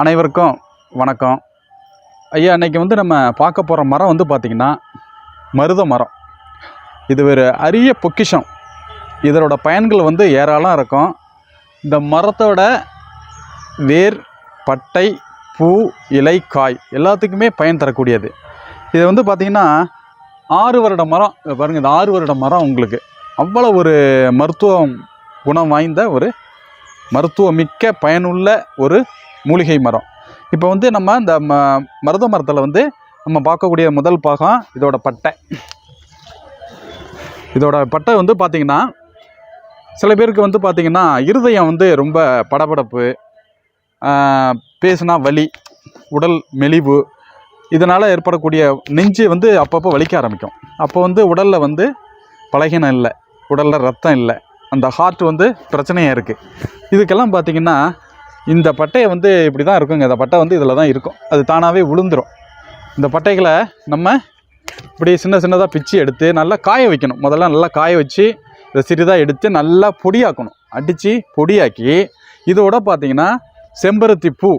அனைவருக்கும் வணக்கம். ஐயா இன்றைக்கி வந்து நம்ம பார்க்க போகிற மரம் வந்து பார்த்திங்கன்னா மருத மரம். இது ஒரு அரிய பொக்கிஷம். இதனோட பயன்கள் வந்து ஏராளம் இருக்கும். இந்த மரத்தோட வேர் பட்டை பூ இலை காய் எல்லாத்துக்குமே பயன் தரக்கூடியது. இது வந்து பார்த்திங்கன்னா ஆறு வருட மரம். பாருங்கள் இந்த ஆறு வருட மரம் உங்களுக்கு. அவ்வளோ ஒரு மருத்துவம் குணம் வாய்ந்த ஒரு மருத்துவமிக்க பயனுள்ள ஒரு மூலிகை மரம். இப்போ வந்து நம்ம இந்த ம மருத மரத்தில் வந்து நம்ம பார்க்கக்கூடிய முதல் பாகம் இதோட பட்டை. இதோட பட்டை வந்து பார்த்திங்கன்னா சில பேருக்கு வந்து பார்த்திங்கன்னா இருதயம் வந்து ரொம்ப படபடப்பு பேசுனா வலி உடல் மெலிவு இதனால் ஏற்படக்கூடிய நெஞ்சு வந்து அப்பப்போ வலிக்க ஆரம்பிக்கும். அப்போ வந்து உடலில் வந்து பலகீனம் இல்லை உடலில் ரத்தம் இல்லை அந்த ஹார்ட் வந்து பிரச்சனையாக இருக்குது இதுக்கெல்லாம் பார்த்திங்கன்னா இந்த பட்டையை வந்து இப்படி தான் இருக்குங்க. இந்த பட்டை வந்து இதில் தான் இருக்கும். அது தானாகவே விழுந்துரும் இந்த பட்டைகளை நம்ம இப்படி சின்ன சின்னதாக பிச்சு எடுத்து நல்லா காய வைக்கணும். முதல்ல நல்லா காய வச்சு இதை சிறிதாக எடுத்து நல்லா பொடியாக்கணும். அடித்து பொடியாக்கி இதோட பார்த்தீங்கன்னா செம்பருத்தி பூ.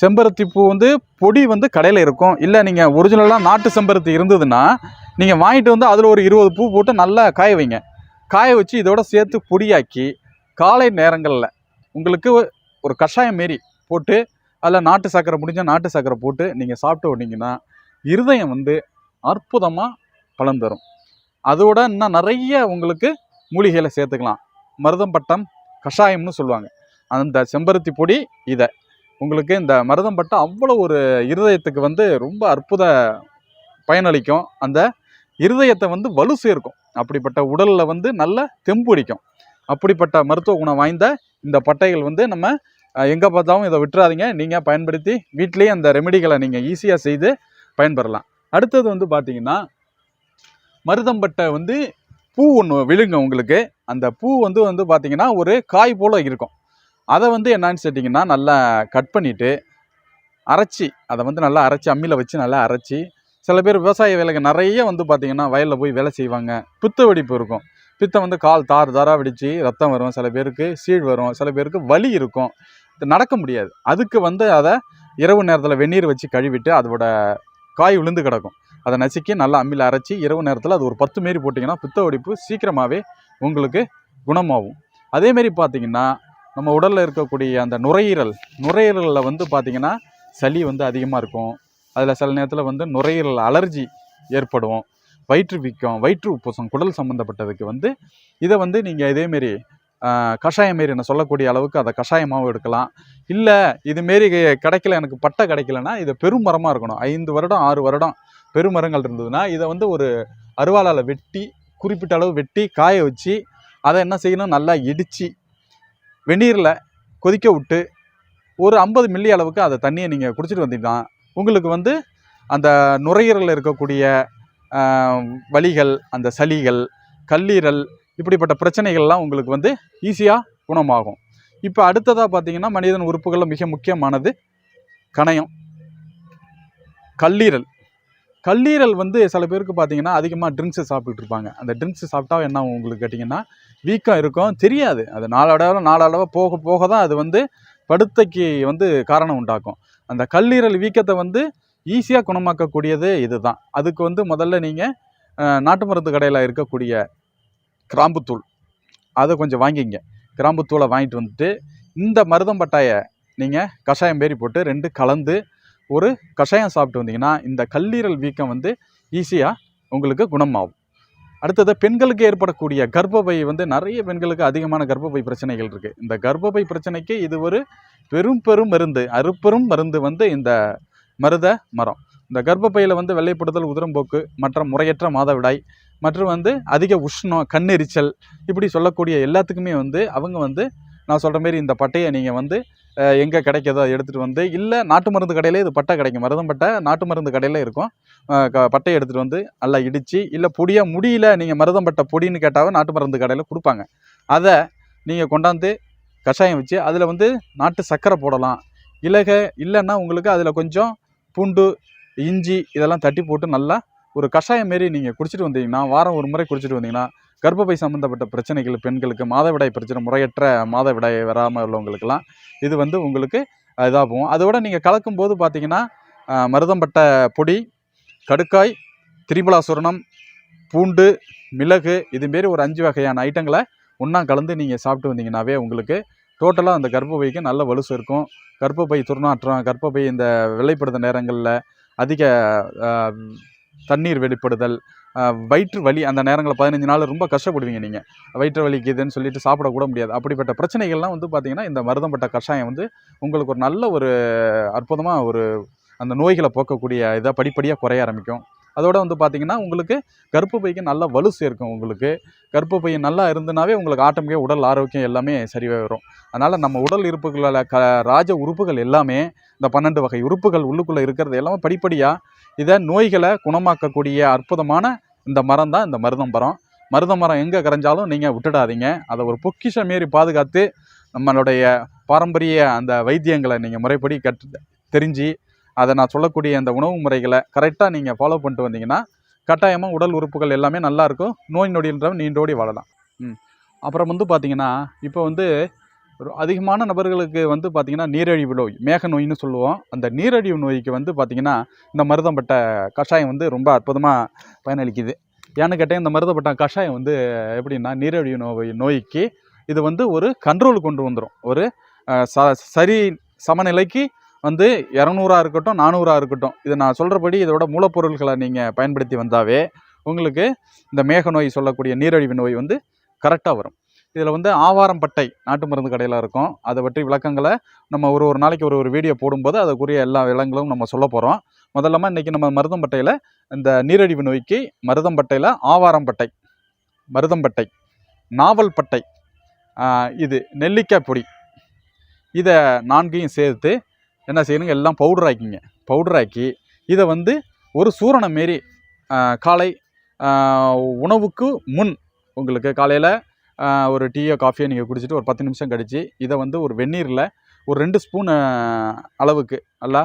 செம்பருத்தி பூ வந்து பொடி வந்து கடையில் இருக்கும். இல்லை நீங்கள் ஒரிஜினலாக நாட்டு செம்பருத்தி இருந்ததுன்னா நீங்கள் வாங்கிட்டு வந்து அதில் ஒரு இருபது பூ போட்டு நல்லா காய வைங்க. காய வச்சு இதோட சேர்த்து பொடியாக்கி காலை நேரங்களில் உங்களுக்கு ஒரு கஷாயம் மாரி போட்டு அதில் நாட்டு சர்க்கரை முடிஞ்சால் நாட்டு சர்க்கரை போட்டு நீங்கள் சாப்பிட்டு வந்தீங்கன்னா இருதயம் வந்து அற்புதமாக பலன் தரும். அதோட இன்னும் நிறைய உங்களுக்கு மூலிகைகளை சேர்த்துக்கலாம். மருதம்பட்டம் கஷாயம்னு சொல்லுவாங்க. அந்த செம்பருத்தி பொடி இதை. உங்களுக்கு இந்த மருதம்பட்டம் அவ்வளோ ஒரு இருதயத்துக்கு வந்து ரொம்ப அற்புத பயனளிக்கும். அந்த இருதயத்தை வந்து வலு சேர்க்கும். அப்படிப்பட்ட உடலில் வந்து நல்ல தெம்பு அடிக்கும். அப்படிப்பட்ட மருத்துவ குணம் வாய்ந்த இந்த பட்டைகள் வந்து நம்ம எங்கே பார்த்தாலும் இதை விட்டுறாதீங்க. நீங்கள் பயன்படுத்தி வீட்டிலேயே அந்த ரெமெடிகளை நீங்கள் ஈஸியாக செய்து பயன்பெறலாம். அடுத்தது வந்து பார்த்தீங்கன்னா மருதம்பட்டை வந்து பூ ஒன்று விழுங்க உங்களுக்கு. அந்த பூ வந்து வந்து பார்த்திங்கன்னா ஒரு காய் போல் இருக்கும். அதை வந்து என்னன்னு சொல்லிட்டிங்கன்னா நல்லா கட் பண்ணிவிட்டு அரைச்சி அதை வந்து நல்லா அரைச்சி அம்மியில் வச்சு நல்லா அரைச்சி சில பேர் விவசாய வேலைக்கு நிறைய வந்து பார்த்திங்கன்னா வயலில் போய் வேலை செய்வாங்க. புத்து வெடிப்பு இருக்கும். பித்தம் வந்து கால் தார் தாராக வெடித்து ரத்தம் வரும் சில பேருக்கு சீழ் வரும் சில பேருக்கு வலி இருக்கும். நடக்க முடியாது. அதுக்கு வந்து அதை இரவு நேரத்தில் வெந்நீர் வச்சு கழுவிட்டு அதோட காய் விழுந்து கிடக்கும். அதை நசுக்கி நல்லா அம்மியில் அரைச்சி இரவு நேரத்தில் அது ஒரு பத்து மாரி போட்டிங்கன்னா பித்த ஒடிப்பு சீக்கிரமாகவே உங்களுக்கு குணமாகும். அதேமாரி பார்த்தீங்கன்னா நம்ம உடலில் இருக்கக்கூடிய அந்த நுரையீரல் நுரையீரலில் வந்து பார்த்திங்கன்னா சளி வந்து அதிகமாக இருக்கும். அதில் சில நேரத்தில் வந்து நுரையீரல் அலர்ஜி ஏற்படும். வயிற்று வீக்கம் வயிற்று உப்புசம் குடல் சம்மந்தப்பட்டதுக்கு வந்து இதை வந்து நீங்கள் இதேமாரி கஷாயம் மாரி நான் சொல்லக்கூடிய அளவுக்கு அதை கஷாயமாகவும் எடுக்கலாம். இல்லை இதுமாரி கிடைக்கல எனக்கு பட்டை கிடைக்கலன்னா இது பெருமரமாக இருக்கணும். ஐந்து வருடம் ஆறு வருடம் பெருமரங்கள் இருந்ததுன்னா இதை வந்து ஒரு அருவாளால் வெட்டி குறிப்பிட்ட அளவு வெட்டி காய வச்சு அதை என்ன செய்யணும்? நல்லா இடித்து வெந்நீரில் கொதிக்க விட்டு ஒரு ஐம்பது மில்லி அளவுக்கு அதை தண்ணியை நீங்கள் குடிச்சிட்டு வந்தீங்கன்னா உங்களுக்கு வந்து அந்த நுரையீரலில் இருக்கக்கூடிய வலிகள் அந்த சளிகள் கல்லீரல் இப்படிப்பட்ட பிரச்சனைகள்லாம் உங்களுக்கு வந்து ஈஸியாக குணமாகும். இப்போ அடுத்ததாக பார்த்தீங்கன்னா மனிதன் உறுப்புகளில் மிக முக்கியமானது கணையம். கல்லீரல். கல்லீரல் வந்து சில பேருக்கு பார்த்தீங்கன்னா அதிகமாக ட்ரிங்க்ஸு சாப்பிட்டுட்டு இருப்பாங்க. அந்த ட்ரிங்க்ஸ் சாப்பிட்டா என்ன ஆகும் உங்களுக்கு கேட்டிங்கன்னா வீக்கம் இருக்கும் தெரியாது. அது நாளடைவில் நாளடைவு போக போக தான் அது வந்து படுத்தைக்கு வந்து காரணம் உண்டாக்கும். அந்த கல்லீரல் வீக்கத்தை வந்து ஈஸியாக குணமாக்கக்கூடியது இதுதான். அதுக்கு வந்து முதல்ல நீங்கள் நாட்டு மருந்து கடையில் இருக்கக்கூடிய கிராம்புத்தூள். அதை கொஞ்சம் வாங்கிங்க. கிராம்புத்தூளை வாங்கிட்டு வந்துட்டு இந்த மருதம்பட்டாயை நீங்கள் கஷாயம் பேரி போட்டு ரெண்டு கலந்து ஒரு கஷாயம் சாப்பிட்டு வந்தீங்கன்னா இந்த கல்லீரல் வீக்கம் வந்து ஈஸியாக உங்களுக்கு குணமாகும். அடுத்தது பெண்களுக்கு ஏற்படக்கூடிய கர்ப்பப்பை வந்து நிறைய பெண்களுக்கு அதிகமான கர்ப்பப்பை பிரச்சனைகள் இருக்குது இந்த கர்ப்பப்பை பிரச்சனைக்கு இது ஒரு பெரும் பெரும் மருந்து அருப்பெரும் மருந்து வந்து இந்த மருத மரம். இந்த கர்ப்பப்பையில் வந்து வெள்ளைப்படுதல் உதிரம்போக்கு மற்ற முறையற்ற மாதவிடாய் மற்றும் வந்து அதிக உஷ்ணம் கண்ணெரிச்சல் இப்படி சொல்லக்கூடிய எல்லாத்துக்குமே வந்து அவங்க வந்து நான் சொல்கிற மாரி இந்த பட்டையை நீங்கள் வந்து எங்கே கிடைக்கிதோ அதை எடுத்துகிட்டு வந்து இல்லை நாட்டு மருந்து கடையில் இது பட்டை கிடைக்கும். மருதம் பட்டை நாட்டு மருந்து கடையில் இருக்கும். க பட்டையை எடுத்துகிட்டு வந்து நல்லா இடித்து இல்லை பொடியாக முடியல நீங்கள் மருதம் பட்டை பொடின்னு கேட்டாவே நாட்டு மருந்து கடையில் கொடுப்பாங்க. அதை நீங்கள் கொண்டாந்து கஷாயம் வச்சு அதில் வந்து நாட்டு சர்க்கரை போடலாம். இலக இல்லைன்னா உங்களுக்கு அதில் கொஞ்சம் பூண்டு இஞ்சி இதெல்லாம் தட்டி போட்டு நல்லா ஒரு கஷாயம் மாரி நீங்கள் குடிச்சிட்டு வந்தீங்கன்னா வாரம் ஒரு முறை குடிச்சிட்டு வந்தீங்கன்னா கர்ப்பப்பை சம்மந்தப்பட்ட பிரச்சனைகள் பெண்களுக்கு மாதவிடாய் பிரச்சனை முறையற்ற மாதவிடாய் வராமல் உள்ளவங்களுக்கெல்லாம் இது வந்து உங்களுக்கு இதாக போகும் அதோட நீங்கள் கலக்கும் போது பார்த்தீங்கன்னா மருதம்பட்ட மருதம்பட்டை பொடி கடுக்காய் திரிபலாசுரணம் பூண்டு மிளகு இதுமாரி ஒரு அஞ்சு வகையான ஐட்டங்களை ஒன்றா கலந்து நீங்கள் சாப்பிட்டு வந்தீங்கன்னாவே உங்களுக்கு டோட்டலாக அந்த கர்ப்பப்பைக்கு நல்ல வலுசு இருக்கும். கர்ப்பப்பை துர்நாற்றம் கர்ப்பப்பை இந்த வெள்ளைப்படுத்த நேரங்களில் அதிக தண்ணீர் வெளிப்படுதல் வயிற்று வலி அந்த நேரங்களில் பதினஞ்சு நாள் ரொம்ப கஷ்டப்படுவீங்க நீங்கள் வயிற்று வலிக்குதுன்னு சொல்லிட்டு சாப்பிடக்கூட முடியாது. அப்படிப்பட்ட பிரச்சனைகள்லாம் வந்து பார்த்தீங்கன்னா இந்த மருதம்பட்ட கஷாயம் வந்து உங்களுக்கு ஒரு நல்ல ஒரு அற்புதமாக ஒரு அந்த நோய்களை போக்கக்கூடிய இதை படிப்படியாக குறைய ஆரம்பிக்கும். அதோட வந்து பார்த்தீங்கன்னா உங்களுக்கு கர்ப்பப்பைக்கு நல்ல வலு சேர்க்கும் உங்களுக்கு. கர்ப்பப்பை நல்லா இருந்தனாவே உங்களுக்கு ஆட்டோமேட்டிக்காக உடல் ஆரோக்கியம் எல்லாமே சரியாக வரும். அதனால் நம்ம உடல் இருப்புகளில் க ராஜ உறுப்புகள் எல்லாமே இந்த பன்னெண்டு வகை உறுப்புகள் உள்ளுக்குள்ளே இருக்கிறது எல்லாமே படிப்படியாக இதை நோய்களை குணமாக்கக்கூடிய அற்புதமான இந்த மரம் தான் இந்த மருதம் மரம் மருத மரம் எங்கே கரைஞ்சாலும் நீங்கள் விட்டுடாதீங்க. அதை ஒரு பொக்கிஷம் மாரி பாதுகாத்து நம்மளுடைய பாரம்பரிய அந்த வைத்தியங்களை நீங்கள் முறைப்படி கற்று தெரிஞ்சு அதை நான் சொல்லக்கூடிய அந்த உணவு முறைகளை கரெக்டாக நீங்கள் ஃபாலோ பண்ணிட்டு வந்தீங்கன்னா கட்டாயமாக உடல் உறுப்புகள் எல்லாமே நல்லாயிருக்கும் நோய் நொடின்றவன் நீண்டோடி வாழலாம். ம். அப்புறம் வந்து பார்த்திங்கன்னா இப்போ வந்து ஒரு அதிகமான நபர்களுக்கு வந்து பார்த்திங்கன்னா நீரிழிவு நோய் மேக நோயின்னு சொல்லுவோம். அந்த நீரிழிவு நோய்க்கு வந்து பார்த்திங்கன்னா இந்த மருதம்பட்ட கஷாயம் வந்து ரொம்ப அற்புதமாக பயனளிக்குது. ஏன்னு கேட்டால் இந்த மருதப்பட்ட கஷாயம் வந்து எப்படின்னா நீரிழிவு நோய் நோய்க்கு இது வந்து ஒரு கண்ட்ரோல் கொண்டு வந்துடும் ஒரு ச சரி சமநிலைக்கு வந்து இரநூறா இருக்கட்டும் நானூறாக இருக்கட்டும். இது நான் சொல்கிறபடி இதோட மூலப்பொருள்களை நீங்கள் பயன்படுத்தி வந்தாவே உங்களுக்கு இந்த மேக நோய் சொல்லக்கூடிய நீரழிவு நோய் வந்து கரெக்டாக வரும். இதில் வந்து ஆவாரம் பட்டை நாட்டு மருந்து கடையில் இருக்கும். அதை பற்றி விளக்கங்களை நம்ம ஒரு ஒரு நாளைக்கு ஒரு ஒரு வீடியோ போடும்போது அதுக்குரிய எல்லா விளங்களும் நம்ம சொல்ல போகிறோம் முதல்லமா இன்றைக்கி நம்ம மருதம்பட்டையில் இந்த நீரழிவு நோய்க்கு மருதம்பட்டையில் ஆவாரம்பட்டை மருதம்பட்டை நாவல் பட்டை இது நெல்லிக்காய் பொடி இதை நான்கையும் சேர்த்து என்ன செய்யணுங்க? எல்லாம் பவுடர் ஆக்கிங்க. பவுடர் ஆக்கி இதை வந்து ஒரு சூரணம் மாரி காலை உணவுக்கு முன் உங்களுக்கு காலையில் ஒரு டீயோ காஃபியோ நீங்கள் குடிச்சிட்டு ஒரு பத்து நிமிஷம் கழித்து இதை வந்து ஒரு வெந்நீரில் ஒரு ரெண்டு ஸ்பூன் அளவுக்கு நல்லா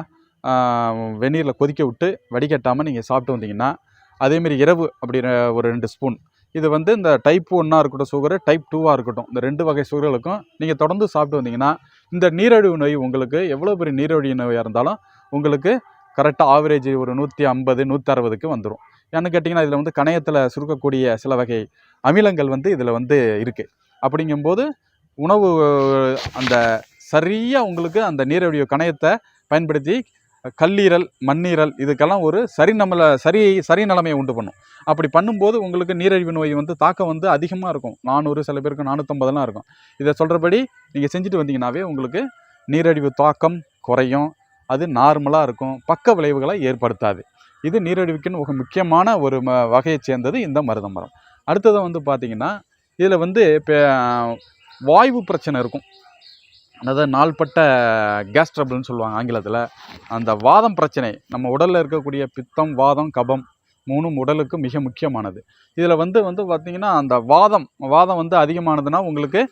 வெந்நீரில் கொதிக்க விட்டு வடிகட்டாமல் நீங்கள் சாப்பிட்டு வந்தீங்கன்னா அதேமாரி இரவு அப்படி ஒரு ரெண்டு ஸ்பூன் இது வந்து இந்த டைப் ஒன்னாக இருக்கட்டும் சுகரு டைப் டூவாக இருக்கட்டும் இந்த ரெண்டு வகை சுகர்களுக்கும் நீங்கள் தொடர்ந்து சாப்பிட்டு வந்தீங்கன்னா இந்த நீரிழிவு நோய் உங்களுக்கு எவ்வளோ பெரிய நீரிழிவு நோயாக இருந்தாலும் உங்களுக்கு கரெக்டாக ஆவரேஜ் ஒரு நூற்றி ஐம்பது நூற்றி அறுபதுக்கு வந்துடும் ஏன்னு கேட்டிங்கன்னா இதில் வந்து கணையத்தில் சுருக்கக்கூடிய சில வகை அமிலங்கள் வந்து இதில் வந்து இருக்குது அப்படிங்கும்போது உணவு அந்த சரியாக உங்களுக்கு அந்த நீரழிவு கணையத்தை பயன்படுத்தி கல்லீரல் மண்ணீரல் இதுக்கெல்லாம் ஒரு சரி நம்மளை சரி சரி நிலைமையை உண்டு பண்ணும். அப்படி பண்ணும்போது உங்களுக்கு நீரிழிவு நோய் வந்து தாக்கம் வந்து அதிகமாக இருக்கும். நானூறு சில பேருக்கு நானூற்றம்பதெல்லாம் இருக்கும். இதை சொல்கிறபடி நீங்கள் செஞ்சுட்டு வந்தீங்கன்னாவே உங்களுக்கு நீரழிவு தாக்கம் குறையும். அது நார்மலாக இருக்கும். பக்க விளைவுகளை ஏற்படுத்தாது. இது நீரழிவுக்குன்னு ஒரு முக்கியமான ஒரு ம வகையை சேர்ந்தது இந்த மருத மரம். அடுத்தது வந்து பார்த்திங்கன்னா இதில் வந்து இப்போ வாய்வு பிரச்சனை இருக்கும். அதாவது நாள்பட்ட கேஸ் ட்ரபிள்னு சொல்லுவாங்க ஆங்கிலத்தில். அந்த வாதம் பிரச்சனை நம்ம உடலில் இருக்கக்கூடிய பித்தம் வாதம் கபம் மூணும் உடலுக்கு மிக முக்கியமானது. இதில் வந்து வந்து பார்த்திங்கன்னா அந்த வாதம் வாதம் வந்து அதிகமானதுன்னா உங்களுக்கு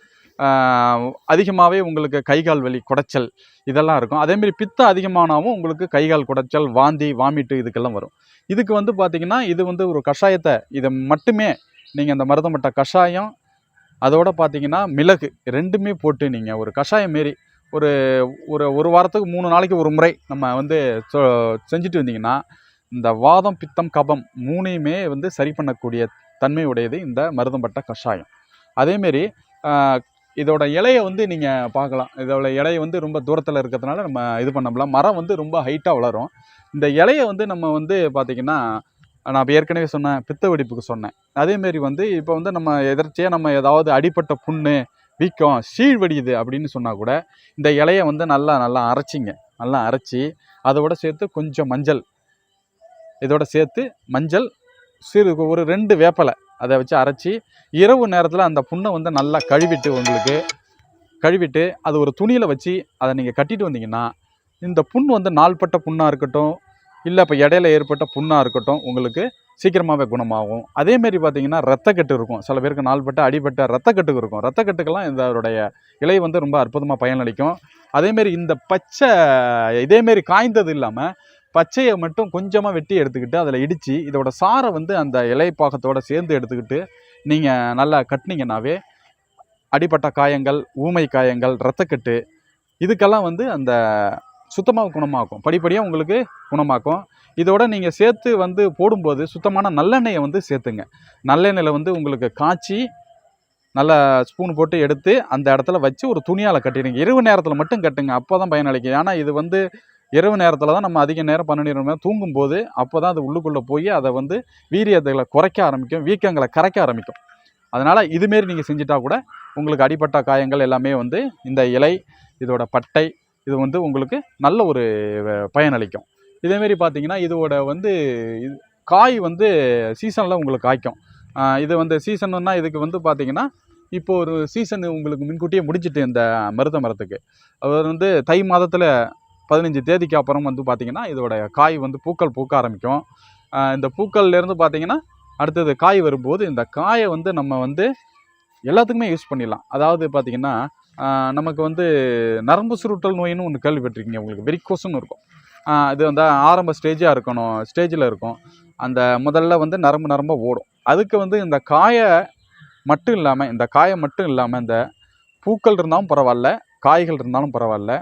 அதிகமாகவே உங்களுக்கு கைகால் வலி குடைச்சல் இதெல்லாம் இருக்கும். அதேமாரி பித்தம் அதிகமானாவும் உங்களுக்கு கைகால் குடைச்சல் வாந்தி வாமிட்டு இதுக்கெல்லாம் வரும். இதுக்கு வந்து பார்த்திங்கன்னா இது வந்து ஒரு கஷாயத்தை இதை மட்டுமே நீங்கள் அந்த மருதமட்ட கஷாயம் அதோட பார்த்தீங்கன்னா மிளகு ரெண்டுமே போட்டு நீங்கள் ஒரு கஷாயம் மாரி ஒரு ஒரு ஒரு வாரத்துக்கு மூணு நாளைக்கு ஒரு முறை நம்ம வந்து செஞ்சுட்டு வந்தீங்கன்னா இந்த வாதம் பித்தம் கபம் மூணையுமே வந்து சரி பண்ணக்கூடிய தன்மை உடையது இந்த மருதம்பட்ட கஷாயம். அதேமாரி இதோட இலையை வந்து நீங்கள் பார்க்கலாம். இதோட இலையை வந்து ரொம்ப தூரத்தில் இருக்கிறதுனால நம்ம இது பண்ண முடியல. மரம் வந்து ரொம்ப ஹைட்டாக வளரும். இந்த இலையை வந்து நம்ம வந்து பார்த்திங்கன்னா நான் இப்போ ஏற்கனவே சொன்னேன் பித்த வெடிப்புக்கு சொன்னேன். அதேமாரி வந்து இப்போ வந்து நம்ம எதர்ச்சியாக நம்ம ஏதாவது அடிப்பட்ட புண்ணு வீக்கம் சீழ் வடியுது அப்படின்னு சொன்னால் கூட இந்த இலையை வந்து நல்லா நல்லா அரைச்சிங்க. நல்லா அரைச்சி அதோட சேர்த்து கொஞ்சம் மஞ்சள் இதோட சேர்த்து மஞ்சள் சிறு ஒரு ரெண்டு வேப்பலை அதை வச்சு அரைச்சி இரவு நேரத்தில் அந்த புண்ணை வந்து நல்லா கழுவிட்டு உங்களுக்கு கழுவிட்டு அது ஒரு துணியில் வச்சு அதை நீங்கள் கட்டிட்டு வந்தீங்கன்னா இந்த புண் வந்து நாள்பட்ட புண்ணாக இருக்கட்டும் இல்லை இப்போ இடையில ஏற்பட்ட புண்ணாக இருக்கட்டும் உங்களுக்கு சீக்கிரமாகவே குணமாகும். அதேமாரி பார்த்தீங்கன்னா ரத்தக்கட்டு இருக்கும். சில பேருக்கு நாள்பட்ட அடிபட்ட ரத்தக்கட்டுக்கு இருக்கும். ரத்தக்கட்டுக்கெல்லாம் இதோடைய இலை வந்து ரொம்ப அற்புதமாக பயனளிக்கும். அதேமாரி இந்த பச்சை இதேமாரி காய்ந்தது இல்லாமல் பச்சையை மட்டும் கொஞ்சமாக வெட்டி எடுத்துக்கிட்டு அதில் இடித்து இதோட சாரை வந்து அந்த இலை பாகத்தோடு சேர்ந்து எடுத்துக்கிட்டு நீங்கள் நல்லா கட்டினீங்கன்னாவே அடிப்பட்ட காயங்கள் ஊமை காயங்கள் ரத்தக்கட்டு இதுக்கெல்லாம் வந்து அந்த சுத்தமாக குணமாக்கும். படிப்படியாக உங்களுக்கு குணமாக்கும். இதோட நீங்கள் சேர்த்து வந்து போடும்போது சுத்தமான நல்லெண்ணெயை வந்து சேர்த்துங்க. நல்லெண்ணெயில் வந்து உங்களுக்கு காய்ச்சி நல்லா ஸ்பூன் போட்டு எடுத்து அந்த இடத்துல வச்சு ஒரு துணியால் கட்டிடுங்க. இரவு நேரத்தில் மட்டும் கட்டுங்க. அப்போ தான் பயனளிக்கும் ஏன்னா இது வந்து இரவு நேரத்தில் தான் நம்ம அதிக நேரம் பன்னெண்டு தூங்கும்போது அப்போ தான் அது உள்ளுக்குள்ளே போய் அதை வந்து வீரியத்தை குறைக்க ஆரம்பிக்கும் வீக்கங்களை கரைக்க ஆரம்பிக்கும். அதனால் இதுமாரி நீங்கள் செஞ்சுட்டா கூட உங்களுக்கு அடிப்பட்ட காயங்கள் எல்லாமே வந்து இந்த இலை இதோட பட்டை இது வந்து உங்களுக்கு நல்ல ஒரு வ- பயனளிக்கும். இதேமாரி பார்த்தீங்கன்னா இதோட வந்து இது காய் வந்து சீசனில் உங்களுக்கு காய்க்கும். இது வந்து சீசன்னா இதுக்கு வந்து பார்த்தீங்கன்னா இப்போ ஒரு சீசன் உங்களுக்கு முன்கூட்டியே முடிஞ்சிட்டு இந்த மருத மரத்துக்கு. அது வந்து தை மாதத்தில் பதினஞ்சு தேதிக்கு அப்புறம் வந்து பார்த்திங்கன்னா இதோட காய் வந்து பூக்கள் பூக்க ஆரம்பிக்கும். இந்த பூக்கள்லேருந்து பார்த்திங்கன்னா அடுத்தது காய் வரும்போது இந்த காயை வந்து நம்ம வந்து எல்லாத்துக்குமே யூஸ் பண்ணிடலாம். அதாவது பார்த்தீங்கன்னா நமக்கு வந்து நரம்பு சுருட்டல் நோயின்னு ஒன்று கேள்விப்பட்டிருக்கீங்க உங்களுக்கு. வெரிக்கோஸ்னு இருக்கும். இது வந்து ஆரம்ப ஸ்டேஜாக இருக்கணும் ஸ்டேஜில் இருக்கும். அந்த முதல்ல வந்து நரம்பு நரம்பாக ஓடும். அதுக்கு வந்து இந்த காயை மட்டும் இல்லாமல் இந்த காயை மட்டும் இல்லாமல் இந்த பூக்கள் இருந்தாலும் பரவாயில்ல காய்கள் இருந்தாலும் பரவாயில்ல.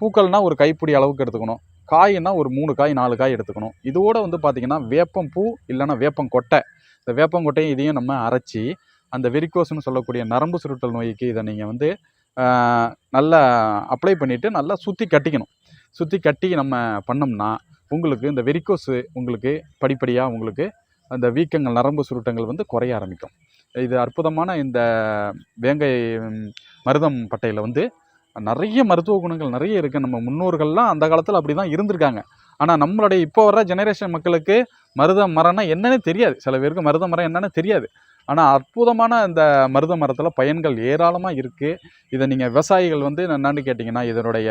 பூக்கள்னால் ஒரு கைப்பிடி அளவுக்கு எடுத்துக்கணும். காய்னா ஒரு மூணு காய் நாலு காய் எடுத்துக்கணும். இதோடு வந்து பார்த்திங்கன்னா வேப்பம் பூ இல்லைன்னா வேப்பங்கொட்டை இந்த வேப்பங்கொட்டையும் இதையும் நம்ம அரைச்சி அந்த வெரிகோஸ்னு சொல்லக்கூடிய நரம்பு சுருட்டல் நோய்க்கு இதை நீங்கள் வந்து நல்லா அப்ளை பண்ணிவிட்டு நல்லா சுற்றி கட்டிக்கணும். சுற்றி கட்டி நம்ம பண்ணோம்னா உங்களுக்கு இந்த வெரிகோஸு உங்களுக்கு படிப்படியாக உங்களுக்கு அந்த வீக்கங்கள் நரம்பு சுருட்டங்கள் வந்து குறைய ஆரம்பிக்கும். இது அற்புதமான இந்த வேங்கை மருதம் பட்டையில் வந்து நிறைய மருத்துவ குணங்கள் நிறைய இருக்குது நம்ம முன்னோர்கள்லாம் அந்த காலத்தில் அப்படி தான் இருந்திருக்காங்க. ஆனால் நம்மளுடைய இப்போ வர ஜெனரேஷன் மக்களுக்கு மருத மரம்னா என்னன்னு தெரியாது. சில பேருக்கு மருத மரம் என்னன்னு தெரியாது. ஆனால் அற்புதமான இந்த மருத மரத்தில் பயன்கள் ஏராளமாக இருக்குது இதை நீங்கள் விவசாயிகள் வந்து என்னென்னு கேட்டிங்கன்னா இதனுடைய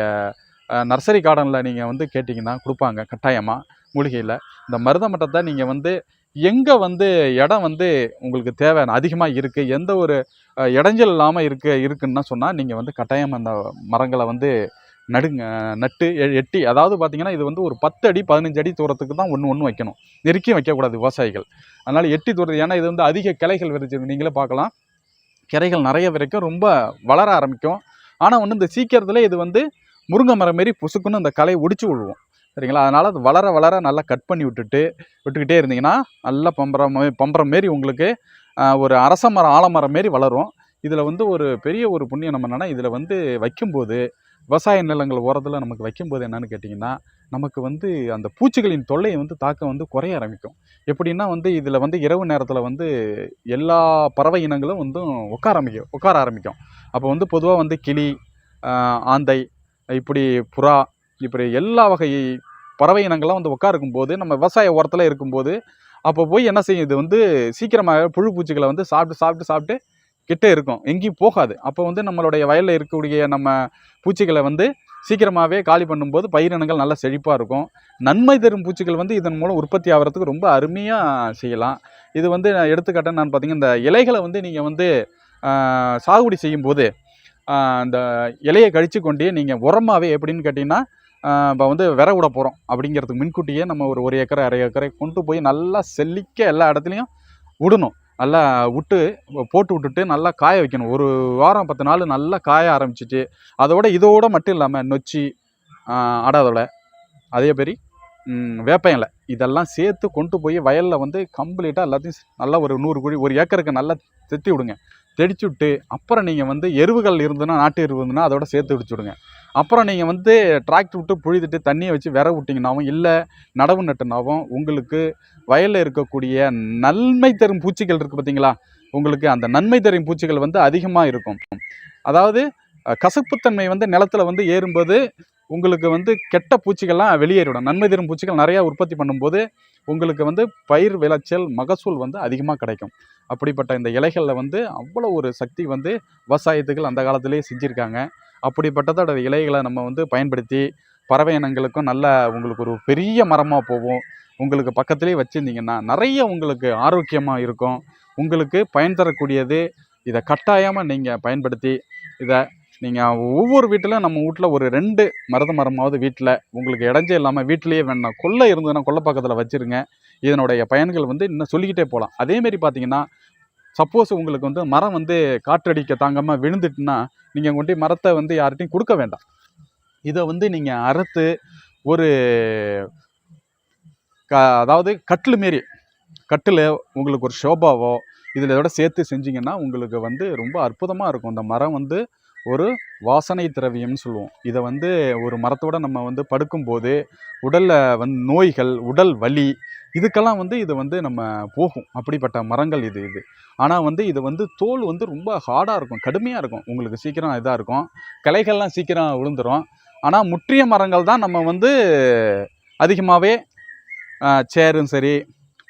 நர்சரி கார்டனில் நீங்கள் வந்து கேட்டிங்கன்னா கொடுப்பாங்க கட்டாயமாக மூலிகையில். இந்த மருத மரத்தை நீங்கள் வந்து எங்கே வந்து இடம் வந்து உங்களுக்கு தேவை அதிகமாக இருக்குது எந்த ஒரு இடைஞ்சல் இல்லாமல் இருக்கு இருக்குன்னா சொன்னால் நீங்கள் வந்து கட்டாயம் அந்த மரங்களை வந்து நடுங்க நட்டு எ- எட்டி. அதாவது பார்த்திங்கன்னா இது வந்து ஒரு பத்து அடி பதினஞ்சு அடி தூரத்துக்கு தான் ஒன்று ஒன்று வைக்கணும். நெருக்கியும் வைக்கக்கூடாது விவசாயிகள். அதனால் எட்டி தூரத்து ஏன்னா இது வந்து அதிக கிளைகள் விரிச்சிருக்கு. நீங்களே பார்க்கலாம். கிளைகள் நிறைய வரைக்கும் ரொம்ப வளர ஆரம்பிக்கும். ஆனால் ஒன்று இந்த சீக்கிரத்தில் இது வந்து முருங்கை மரம் மாரி புசுக்குன்னு அந்த கலையை ஒடிச்சு விழுவோம் சரிங்களா? அதனால் அது வளர வளர நல்லா கட் பண்ணி விட்டுட்டு விட்டுக்கிட்டே இருந்தீங்கன்னா நல்லா பம்பரம் பம்பரம் மாரி உங்களுக்கு ஒரு அரச மரம் ஆலமரம் மாரி வளரும். இதில் வந்து ஒரு பெரிய ஒரு புண்ணியம் நம்ம என்னென்னா இதில் வந்து வைக்கும்போது விவசாய நிலங்கள் ஓரத்தில் நமக்கு வைக்கும்போது என்னென்னு கேட்டிங்கன்னா நமக்கு வந்து அந்த பூச்சிகளின் தொல்லையை வந்து தாக்கம் வந்து குறைய ஆரம்பிக்கும். எப்படின்னா வந்து இதில் வந்து இரவு நேரத்தில் வந்து எல்லா பறவை இனங்களும் வந்து உட்கார ஆரம்பிக்கும் உட்கார ஆரம்பிக்கும். அப்போ வந்து பொதுவாக வந்து கிளி ஆந்தை இப்படி புறா இப்படி எல்லா வகை பறவை இனங்கள்லாம் வந்து உட்காருக்கும் போது நம்ம விவசாய ஓரத்தில் இருக்கும்போது அப்போ போய் என்ன செய்யும்? இது வந்து சீக்கிரமாக புழு பூச்சிகளை வந்து சாப்பிட்டு சாப்பிட்டு சாப்பிட்டு கிட்டே இருக்கும். எங்கேயும் போகாது. அப்போ வந்து நம்மளுடைய வயலில் இருக்கக்கூடிய நம்ம பூச்சிகளை வந்து சீக்கிரமாகவே காலி பண்ணும்போது பயிரினங்கள் நல்லா செழிப்பாக இருக்கும். நன்மை தரும் பூச்சிகள் வந்து இதன் மூலம் உற்பத்தி ஆகிறதுக்கு ரொம்ப அருமையாக செய்யலாம். இது வந்து நான் நான் பார்த்தீங்கன்னா இந்த இலைகளை வந்து நீங்கள் வந்து சாகுபடி செய்யும்போது அந்த இந்த இலையை கழிச்சு கொண்டே நீங்கள் உரமாகவே எப்படின்னு கேட்டிங்கன்னா இப்போ வந்து விர விட போகிறோம் அப்படிங்கிறதுக்கு முன்கூட்டியே நம்ம ஒரு ஒரு ஏக்கரை அரை ஏக்கரை கொண்டு போய் நல்லா செல்லிக்க எல்லா இடத்துலையும் விடணும். நல்லா விட்டு போட்டு விட்டுட்டு நல்லா காய வைக்கணும். ஒரு வாரம் பத்து நாள் நல்லா காய ஆரம்பிச்சிட்டு அதோட இதோட மட்டும் இல்லாமல் நொச்சி அடாதோட அதே மாதிரி வேப்பையில இலை இதெல்லாம் சேர்த்து கொண்டு போய் வயலில் வந்து கம்ப்ளீட்டாக எல்லாத்தையும் நல்லா ஒரு நூறு குழி ஒரு ஏக்கருக்கு நல்லா செத்தி விடுங்க. தெளிச்சு விட்டு அப்புறம் நீங்கள் வந்து எருவுகள் இருந்ததுன்னா நாட்டு எருவு இருந்ததுன்னா அதோட சேர்த்து விடிச்சு விடுங்க அப்புறம் நீங்கள் வந்து டிராக்டர் விட்டு புழுதிட்டு தண்ணியை வச்சு விர விட்டிங்கனாவும் இல்லை நடவு நட்டுனாவும் உங்களுக்கு வயலில் இருக்கக்கூடிய நன்மை தரும் பூச்சிகள் இருக்குது பார்த்தீங்களா உங்களுக்கு அந்த நன்மை தரும் பூச்சிகள் வந்து அதிகமாக இருக்கும். அதாவது கசப்புத்தன்மை வந்து நிலத்துல வந்து ஏறும்போது உங்களுக்கு வந்து கெட்ட பூச்சிகள்லாம் வெளியேறிடும். நன்மை தரும் பூச்சிகள் நிறையா உற்பத்தி பண்ணும்போது உங்களுக்கு வந்து பயிர் விளைச்சல் மகசூல் வந்து அதிகமாக கிடைக்கும். அப்படிப்பட்ட இந்த இலைகளில் வந்து அவ்வளோ ஒரு சக்தி வந்து விவசாயத்துக்கு அந்த காலத்திலே செஞ்சுருக்காங்க. அப்படிப்பட்டதோட இலைகளை நம்ம வந்து பயன்படுத்தி பறவை இனங்களுக்கும் நல்ல உங்களுக்கு ஒரு பெரிய மரமாக போகும். உங்களுக்கு பக்கத்துலேயே வச்சுருந்தீங்கன்னா நிறைய உங்களுக்கு ஆரோக்கியமாக இருக்கும். உங்களுக்கு பயன் தரக்கூடியது. இதை கட்டாயமாக நீங்கள் பயன்படுத்தி இதை நீங்கள் ஒவ்வொரு வீட்டிலையும் நம்ம வீட்டில் ஒரு ரெண்டு மருத மரமாவது வீட்டில் உங்களுக்கு இடைஞ்சே இல்லாமல் வீட்டிலேயே வேணாம் கொல்லை இருந்ததுன்னா கொல்லை பக்கத்தில் வச்சுருங்க. இதனுடைய பயன்கள் வந்து இன்னும் சொல்லிக்கிட்டே போகலாம் அதேமாரி பார்த்தீங்கன்னா சப்போஸ் உங்களுக்கு வந்து மரம் வந்து காற்றடிக்க தாங்காமல் விழுந்துட்டுன்னா நீங்கள் கொண்டு மரத்தை வந்து யார்கிட்டையும் கொடுக்க வேண்டாம். இதை வந்து நீங்கள் அறுத்து ஒரு க அதாவது கட்டில் மாரி கட்டில் உங்களுக்கு ஒரு ஷோபாவோ இதில் இதோட சேர்த்து செஞ்சிங்கன்னா உங்களுக்கு வந்து ரொம்ப அற்புதமாக இருக்கும். அந்த மரம் வந்து ஒரு வாசனை திரவியம்னு சொல்லுவோம். இதை வந்து ஒரு மரத்தோட நம்ம வந்து படுக்கும்போது உடலில் வந்து நோய்கள் உடல் வலி இதுக்கெல்லாம் வந்து இது வந்து நம்ம போகும். அப்படிப்பட்ட மரங்கள் இது இது. ஆனால் வந்து இது வந்து தோல் வந்து ரொம்ப ஹார்டாக இருக்கும் கடுமையாக இருக்கும். உங்களுக்கு சீக்கிரம் இதாக இருக்கும். கிளைகள்லாம் சீக்கிரம் விழுந்துரும். ஆனால் முற்றிய மரங்கள் தான் நம்ம வந்து அதிகமாகவே சேரும் சரி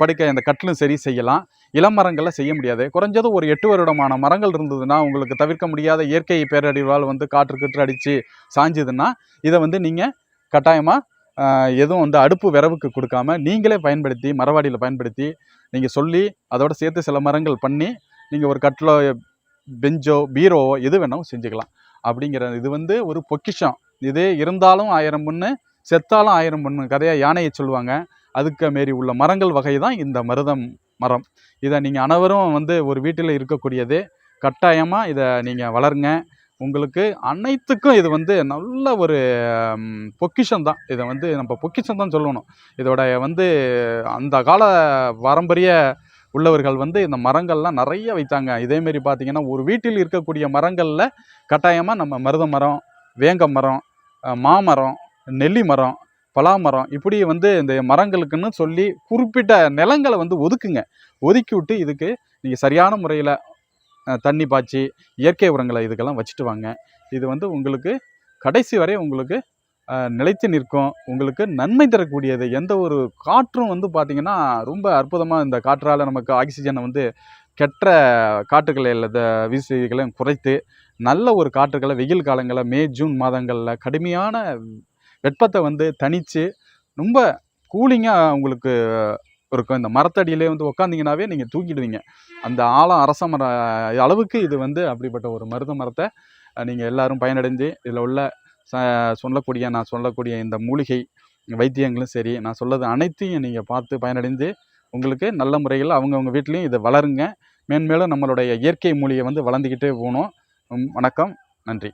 படுக்க இந்த கட்டிலும் சரி செய்யலாம். இளம் மரங்களை செய்ய முடியாது. குறைஞ்சது ஒரு எட்டு வருடமான மரங்கள் இருந்ததுன்னா உங்களுக்கு தவிர்க்க முடியாத இயற்கை பேரடிவால் வந்து காற்று கற்று அடித்து சாஞ்சுதுன்னா இதை வந்து நீங்கள் கட்டாயமாக எதுவும் வந்து அடுப்பு விரவுக்கு கொடுக்காம நீங்களே பயன்படுத்தி மரவாடியில் பயன்படுத்தி நீங்கள் சொல்லி அதோட சேர்த்து சில மரங்கள் பண்ணி நீங்கள் ஒரு கட்டிலோ பெஞ்சோ பீரோவோ எது வேணாலும் செஞ்சுக்கலாம். அப்படிங்கிற இது வந்து ஒரு பொக்கிஷம். இது இருந்தாலும் ஆயிரம் பொண்ணு செத்தாலும் ஆயிரம் பொண்ணு கதையாக யானையை சொல்லுவாங்க. அதுக்கு மாரி உள்ள மரங்கள் வகை தான் இந்த மருதம். மரம். இதை நீங்கள் அனைவரும் வந்து ஒரு வீட்டில் இருக்கக்கூடியது கட்டாயமாக இதை நீங்கள் வளருங்க. உங்களுக்கு அனைத்துக்கும் இது வந்து நல்ல ஒரு பொக்கிஷந்தான் பொக்கிஷம் தான். இதை வந்து நம்ம பொக்கிஷம் தான் சொல்லணும். இதோட வந்து அந்த கால பாரம்பரிய உள்ளவர்கள் வந்து இந்த மரங்கள்லாம் நிறைய வைத்தாங்க. இதேமாரி பார்த்திங்கன்னா ஒரு வீட்டில் இருக்கக்கூடிய மரங்களில் கட்டாயமாக நம்ம மருத மரம் வேங்க மரம் மாமரம் நெல்லி மரம் பலாமரம் இப்படி வந்து இந்த மரங்களுக்குன்னு சொல்லி குறிப்பிட்ட நிலங்களை வந்து ஒதுக்குங்க. ஒதுக்கி விட்டு இதுக்கு நீங்கள் சரியான முறையில் தண்ணி பாய்ச்சி இயற்கை உரங்களை இதுக்கெல்லாம் வச்சுட்டு வாங்க. இது வந்து உங்களுக்கு கடைசி வரை உங்களுக்கு நிலைத்து நிற்கும். உங்களுக்கு நன்மை தரக்கூடியது. எந்த ஒரு காற்றும் வந்து பார்த்திங்கன்னா ரொம்ப அற்புதமாக இந்த காற்றால் நமக்கு ஆக்சிஜனை வந்து கெட்ட காற்றுகளை அல்லது வீசுகளை குறைத்து நல்ல ஒரு காற்றுகளை வெயில் காலங்களில் மே ஜூன் மாதங்களில் கடுமையான வெப்பத்தை வந்து தணித்து ரொம்ப கூலிங்காக உங்களுக்கு இருக்கும். இந்த மரத்தடியிலே வந்து உக்காந்திங்கனாவே நீங்கள் தூக்கிடுவீங்க அந்த ஆழம் அரச மர அளவுக்கு இது வந்து அப்படிப்பட்ட ஒரு மருத மரத்தை நீங்கள் எல்லாரும் பயனடைந்து இதில் உள்ள ச சொல்லக்கூடிய நான் சொல்லக்கூடிய இந்த மூலிகை வைத்தியங்களும் சரி நான் சொல்லது அனைத்தையும் நீங்கள் பார்த்து பயனடைந்து உங்களுக்கு நல்ல முறையில் அவங்கவுங்க வீட்லேயும் இதை வளருங்க. மேன்மேலும் நம்மளுடைய இயற்கை மூலிகை வந்து வளர்ந்துக்கிட்டே போகணும். வணக்கம். நன்றி.